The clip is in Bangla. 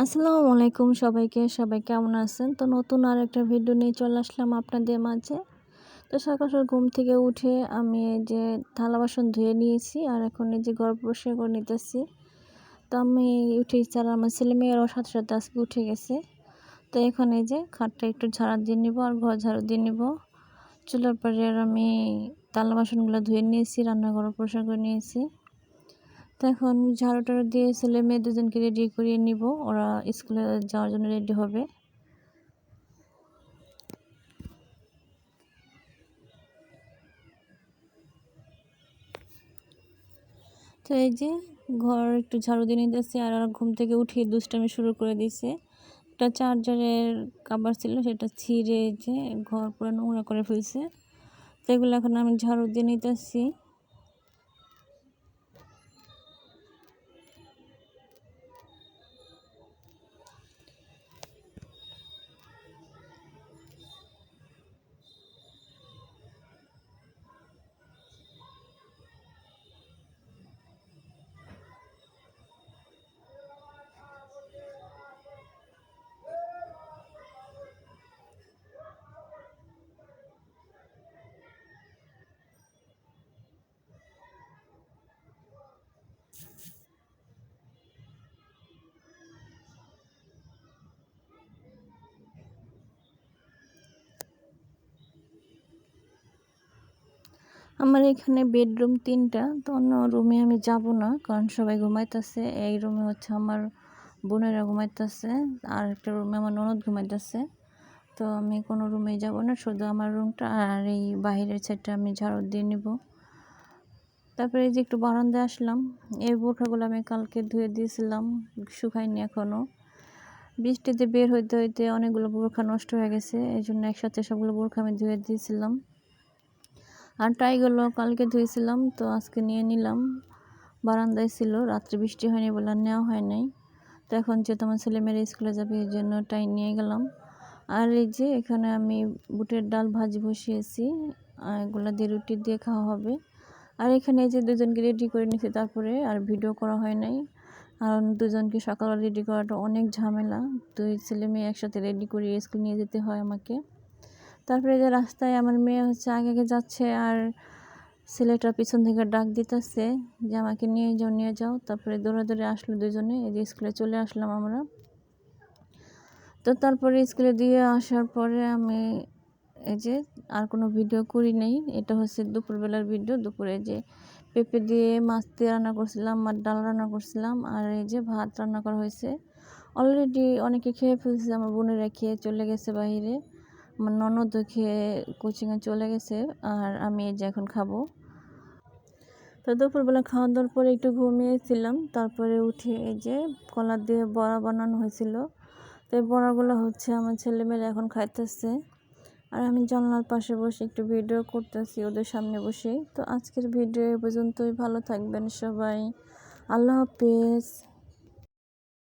আসসালামু আলাইকুম সবাইকে। সবাই কেমন আছেন? তো নতুন আর একটা ভিডিও নিয়ে চলে আসলাম আপনাদের মাঝে। তো সকাল সকাল ঘুম থেকে উঠে আমি এই যে থালা বাসন ধুয়ে নিয়েছি আর এখন এই যে ঘর পরিষ্কার করে নিতেছি। তো আমি উঠে আর আমার ছেলে মেয়েরাও সাথে সাথে আজকে উঠে গেছে। তো এখন এই যে খাটটা একটু ঝাড়া দিয়ে নিব আর ঘর ঝাড়ু দিয়ে নিব। চুলার পরে আর আমি থালা বাসনগুলো ধুয়ে নিয়েছি রান্নাঘর পরিষ্কার করে নিয়েছি। তো এখন ঝাড়ু টাড়ু দিয়ে ছেলে মেয়ে দুজনকে রেডি করিয়ে নিব। ওরা স্কুলে যাওয়ার জন্য রেডি হবে। তো এই যে ঘর একটু ঝাড়ু দিয়ে নিতেছে আর ওরা ঘুম থেকে উঠিয়ে দুষ্টামি শুরু করে দিছে। একটা চার্জারের কাবার ছিল, সেটা ছিঁড়ে যে ঘর পুরো নোংরা করে ফেলছে। তো এগুলো এখন আমি ঝাড়ু দিয়ে নিতেছি। আমার এখানে বেডরুম তিনটা, তো অন্য রুমে আমি যাব না, কারণ সবাই ঘুমাইতেছে। এই রুমে হচ্ছে আমার বোনেরা ঘুমাইতেছে, আর একটা রুমে আমার ননদ ঘুমাইতেছে। তো আমি কোনো রুমে যাব না, শুধু আমার রুমটা আর এই বাহিরের সাইডটা আমি ঝাড়ু দিয়ে নিব। তারপরে এই যে একটু বারান্দায় আসলাম, এই বোরখাগুলো আমি কালকে ধুয়ে দিয়েছিলাম শুকাইনি এখনও বৃষ্টিতে বের হইতে হইতে অনেকগুলো বোরখা নষ্ট হয়ে গেছে, এই জন্য একসাথে সবগুলো বোরখা আমি ধুয়ে দিয়েছিলাম। আর টাইগুলো কালকে ধুয়েছিলাম তো আজকে নিয়ে নিলাম। বারান্দায় ছিল, রাত্রে বৃষ্টি হয়নি বলে নেওয়া হয় নাই। তো এখন যে তোমার ছেলে মেয়েরা স্কুলে যাবে, এই জন্য টাই নিয়ে গেলাম। আর এই যে এখানে আমি বুটের ডাল ভাজি বসিয়েছি এগুলো দিয়ে রুটি দিয়ে খাওয়া হবে। আর এখানে এই যে দুজনকে রেডি করে নিয়েছি, তারপরে আর ভিডিও করা হয় নাই। কারণ দুজনকে সকালবেলা রেডি করাটা অনেক ঝামেলা। দুই ছেলে মেয়ে একসাথে রেডি করে স্কুল নিয়ে যেতে হয় আমাকে। তারপরে যে রাস্তায় আমার মেয়ে হচ্ছে আগে আগে যাচ্ছে আর ছেলেটা পিছন থেকে ডাক দিতেছে যে আমাকে নিয়ে যাও নিয়ে যাও। তারপরে দৌড়ে দৌড়ে আসলো দুজনে, এই যে স্কুলে চলে আসলাম আমরা। তো তারপরে স্কুলে দিয়ে আসার পরে আমি এই যে আর কোনো ভিডিও করি নেই। এটা হচ্ছে দুপুরবেলার ভিডিও। দুপুরে যে পেঁপে দিয়ে মাছ দিয়ে রান্না করছিলাম আর ডাল রান্না করছিলাম, আর এই যে ভাত রান্না করা হয়েছে। অলরেডি অনেকে খেয়ে ফেলছে, আমার বোনেরা খেয়ে চলে গেছে বাইরে। ননদ খেয়ে কোচিংয়ে চলে গেছে, আর আমি এই যে এখন খাব। তো দুপুরবেলা খাওয়া দাওয়ার পরে একটু ঘুমিয়েছিলাম, তারপরে উঠে এই যে কলা দিয়ে বড়া বানানো হয়েছিল। তো এই বড়াগুলো হচ্ছে আমার ছেলেমেয়েরা এখন খাইতেছে। আর আমি জানলার পাশে বসে একটু ভিডিও করতেছি ওদের সামনে বসে। তো আজকের ভিডিও এ পর্যন্তই, ভালো থাকবেন সবাই। আল্লাহ হাফেজ।